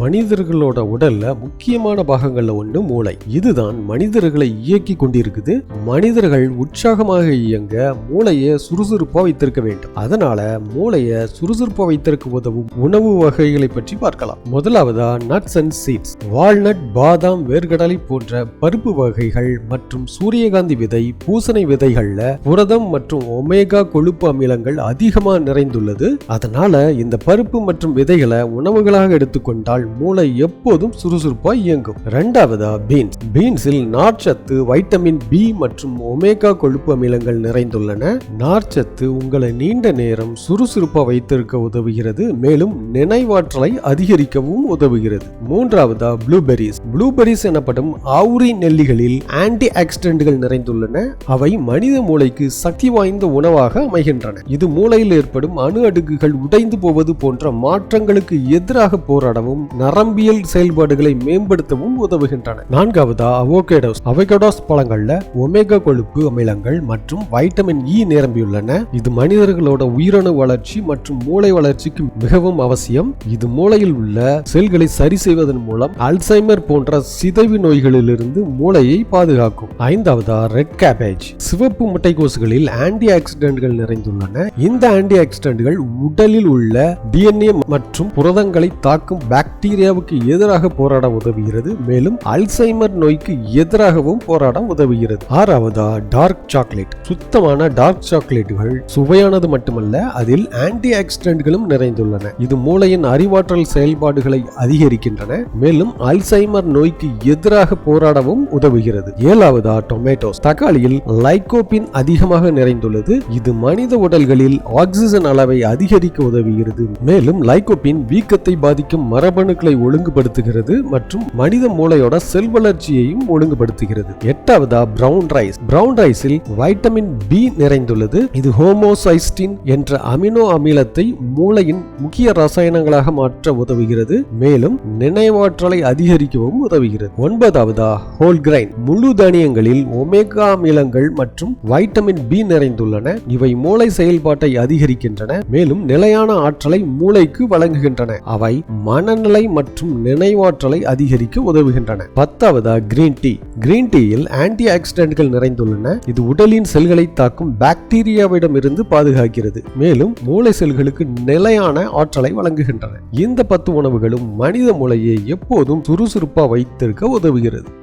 மனிதர்களோட உடல்ல முக்கியமான பாகங்கள்ல ஒன்று மூளை. இதுதான் மனிதர்களை இயக்கி கொண்டிருக்குது. மனிதர்கள் உற்சாகமாக இயங்க மூளையை சுறுசுறுப்பா வைத்திருக்க வேண்டும். அதனால மூளையை சுறுசுறுப்பா வைத்திருக்க உதவும் உணவு வகைகளை பற்றி பார்க்கலாம். முதலாவதா நட்ஸ் அண்ட் சீட்ஸ் வால்நட் பாதாம் வேர்க்கடலை போன்ற பருப்பு வகைகள் மற்றும் சூரியகாந்தி விதை பூசணை விதைகள்ல புரதம் மற்றும் ஒமேகா கொழுப்பு அமிலங்கள் அதிகமாக நிறைந்துள்ளது. அதனால இந்த பருப்பு மற்றும் விதைகளை உணவுகளாக எடுத்துக்கொண்டால் மூளை எப்போதும் சுறுசுறுப்பாக இயங்கும். ரெண்டாவதா பீன்ஸ் பீன்ஸில் நார்ச்சத்து வைட்டமின் பி மற்றும் ஒமேகா கொழுப்பு அமிலங்கள் நிறைந்துள்ளன. நார்ச்சத்து உங்களை நீண்ட நேரம் சுறுசுறுப்பா வைத்திருக்க உதவுகிறது மேலும் நினைவாற்றலை அதிகரிக்கவும் உதவுகிறது. மூன்றாவதா ப்ளூபெரிஸ் ப்ளூபெரிஸ் எனப்படும் ஆவுரி நெல்லிகளில் ஆன்டி ஆக்சிடென்ட்கள் நிறைந்துள்ளன. அவை மனித மூளைக்கு சக்தி வாய்ந்த உணவாக அமைகின்றன. இது மூளையில் ஏற்படும் அணு அடுக்குகள் உடைந்து போவது போன்ற மாற்றங்களுக்கு எதிராக போராடவும் நரம்பியல் செயல்பாடுகளை மேம்படுத்தவும் உதவுகின்றன. நான்காவதா அவோகேடோஸ் அவகேடோஸ் பழங்கள்ல ஒமேகா கொழுப்பு அமிலங்கள் மற்றும் வைட்டமின் இ e நிரம்பியுள்ளன இது மனிதர்களோட உயிரணு வளர்ச்சி மற்றும் மூளை வளர்ச்சிக்கு மிகவும் அவசியம். இது மூளையில் உள்ள செல்களை சரி செய்வதன் மூலம் அல்சைமர் போன்ற சிதைவு நோய்களிலிருந்து மூளையை பாதுகாக்கும். ஐந்தாவதா ரெட் கேபேஜ் சிவப்பு முட்டைக்கோசுகளில் ஆன்டி ஆக்சிடென்ட்கள் நிறைந்துள்ளன. இந்த ஆன்டி ஆக்சிடென்ட்கள் உடலில் உள்ள டிஎன்ஏ மற்றும் புரதங்களை தாக்கும் பாக்டீரியாவுக்கு எதிராக போராட உதவுகிறது. மேலும் அல்சைமர் நோய்க்கு எதிராகவும் போராட உதவுகிறது. ஆறாவதா டார்க் சாக்லேட் சுத்தமான டார்க் சாக்லேட்டுகள் சுவையானது மட்டுமல்ல அதில் ஆன்டி ஆக்சிடென்ட்களும் நிறைந்துள்ளன. இது மூளையின் அறிவாற்றல் செயல்பாடுகளை அதிகரிக்கின்றன. மேலும் அல்சைமர் நோய்க்கு எதிராக போராடவும் உதவுகிறது. ஏழாவதா டொமேட்டோஸ் தக்காளியில் லைகோபின் அதிகமாக நிறைந்துள்ளது. இது மனித உடல்களில் ஆக்சிஜன் அளவை அதிகரிக்க உதவுகிறது. மேலும் லைகோபின் வீக்கத்தை பாதிக்கும் மரபணு மரபணுக்களை ஒழுங்குபடுத்துகிறது மற்றும் மனித மூளையோட செல் வளர்ச்சியையும் ஒழுங்குபடுத்துகிறது. எட்டாவதா? பிரவுன் ரைஸ் பிரவுன் ரைஸில் வைட்டமின் பி நிறைந்துள்ளது. இது ஹோமோசைஸ்டின் என்ற அமினோ அமிலத்தை மூளையின் முக்கிய ரசாயனங்களாக மாற்ற உதவுகிறது. மேலும் நினைவாற்றலை அதிகரிக்கவும் உதவுகிறது. ஒன்பதாவதா? ஹோல் கிரைன் முழு தானியங்களில் ஒமேகா அமிலங்கள் மற்றும் வைட்டமின் பி நிறைந்துள்ளன. இவை மூளை செயல்பாட்டை அதிகரிக்கின்றன. மேலும் நிலையான ஆற்றலை மூளைக்கு வழங்குகின்றன. அவை மனநிலை மற்றும் நினைவாற்றலை அதிகரிக்க உதவுகின்றன. பத்தாவதா கிரீன் டீ கிரீன் டீயில் ஆன்டி ஆக்சிடென்ட்கள் நிறைந்துள்ளன. இது உடலின் செல்களை தாக்கும் பாக்டீரியாவிடம் இருந்து பாதுகாக்கிறது. மேலும் மூளை செல்களுக்கு நிலையான ஆற்றலை வழங்குகின்றன. இந்த பத்து உணவுகளும் மனித மூளையை எப்போதும் சுறுசுறுப்பாக வைத்திருக்க உதவுகிறது.